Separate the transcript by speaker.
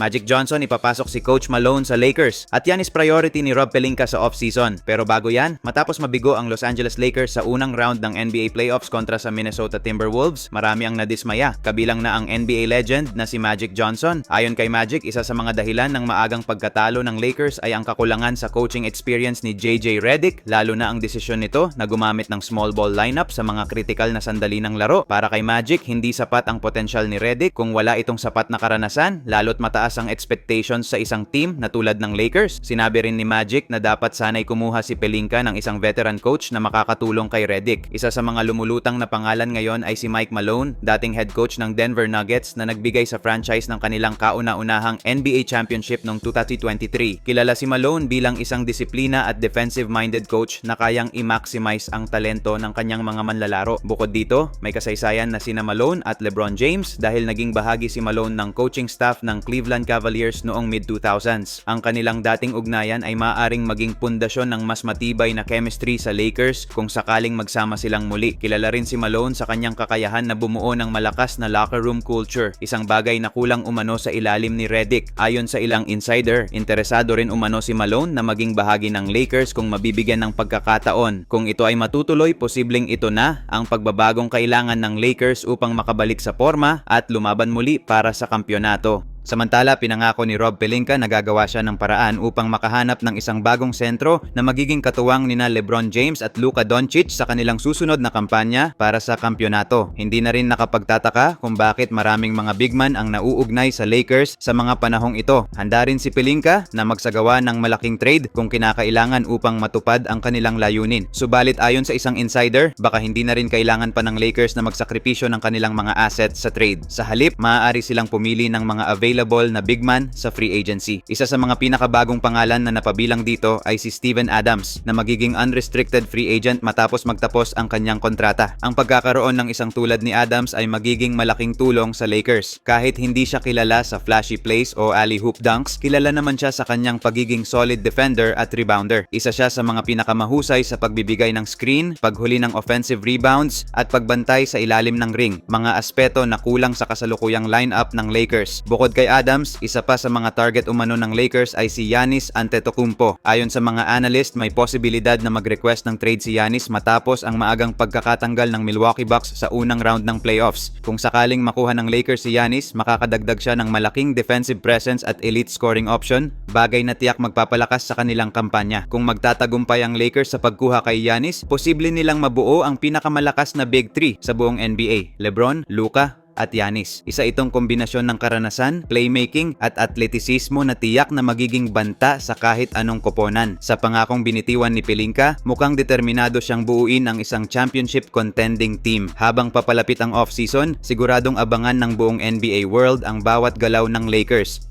Speaker 1: Magic Johnson ipapasok si Coach Malone sa Lakers at yan is priority ni Rob Pelinka sa offseason. Pero bago yan, matapos mabigo ang Los Angeles Lakers sa unang round ng NBA playoffs kontra sa Minnesota Timberwolves, marami ang nadismaya, kabilang na ang NBA legend na si Magic Johnson. Ayon kay Magic, isa sa mga dahilan ng maagang pagkatalo ng Lakers ay ang kakulangan sa coaching experience ni JJ Redick, lalo na ang desisyon nito na gumamit ng small ball lineup sa mga critical na sandali ng laro. Para kay Magic, hindi sapat ang potensyal ni Redick kung wala itong sapat na karanasan, lalo't mataas ang expectations sa isang team na tulad ng Lakers. Sinabi rin ni Magic na dapat sanay kumuha si Pelinka ng isang veteran coach na makakatulong kay Redick. Isa sa mga lumulutang na pangalan ngayon ay si Mike Malone, dating head coach ng Denver Nuggets na nagbigay sa franchise ng kanilang kauna-unahang NBA championship noong 2023. Kilala si Malone bilang isang disiplina at defensive-minded coach na kayang i-maximize ang talento ng kanyang mga manlalaro. Bukod dito, may kasaysayan na sina Malone at LeBron James dahil naging bahagi si Malone ng coaching staff ng Cleveland Cavaliers noong mid-2000s. Ang kanilang dating ugnayan ay maaaring maging pundasyon ng mas matibay na chemistry sa Lakers kung sakaling magsama silang muli. Kilala rin si Malone sa kanyang kakayahan na bumuo ng malakas na locker room culture, isang bagay na kulang umano sa ilalim ni Redick. Ayon sa ilang insider, interesado rin umano si Malone na maging bahagi ng Lakers kung mabibigyan ng pagkakataon. Kung ito ay matutuloy, posibleng ito na ang pagbabagong kailangan ng Lakers upang makabalik sa forma at lumaban muli para sa kampyonato. Samantala, pinangako ni Rob Pelinka na gagawa siya ng paraan upang makahanap ng isang bagong sentro na magiging katuwang nina LeBron James at Luka Doncic sa kanilang susunod na kampanya para sa kampyonato. Hindi na rin nakapagtataka kung bakit maraming mga big man ang nauugnay sa Lakers sa mga panahong ito. Handa rin si Pelinka na magsagawa ng malaking trade kung kinakailangan upang matupad ang kanilang layunin. Subalit ayon sa isang insider, baka hindi na rin kailangan pa ng Lakers na magsakripisyo ng kanilang mga assets sa trade. Sa halip, maaari silang pumili ng mga available na big man sa free agency. Isa sa mga pinakabagong pangalan na napabilang dito ay si Steven Adams na magiging unrestricted free agent matapos magtapos ang kanyang kontrata. Ang pagkakaroon ng isang tulad ni Adams ay magiging malaking tulong sa Lakers. Kahit hindi siya kilala sa flashy plays o alley-hoop dunks, kilala naman siya sa kanyang pagiging solid defender at rebounder. Isa siya sa mga pinakamahusay sa pagbibigay ng screen, paghuli ng offensive rebounds, at pagbantay sa ilalim ng ring, mga aspeto na kulang sa kasalukuyang lineup ng Lakers. Bukod kay Adams, isa pa sa mga target umano ng Lakers ay si Giannis Antetokounmpo. Ayon sa mga analyst, may posibilidad na mag-request ng trade si Giannis matapos ang maagang pagkakatanggal ng Milwaukee Bucks sa unang round ng playoffs. Kung sakaling makuha ng Lakers si Giannis, makakadagdag siya ng malaking defensive presence at elite scoring option, bagay na tiyak magpapalakas sa kanilang kampanya. Kung magtatagumpay ang Lakers sa pagkuha kay Giannis, posible nilang mabuo ang pinakamalakas na Big 3 sa buong NBA. LeBron, Luka, at Yanis. Isa itong kombinasyon ng karanasan, playmaking at atletisismo na tiyak na magiging banta sa kahit anong koponan. Sa pangakong binitiwan ni Pelinka, mukhang determinado siyang buuin ang isang championship contending team. Habang papalapit ang off-season, siguradong abangan ng buong NBA world ang bawat galaw ng Lakers.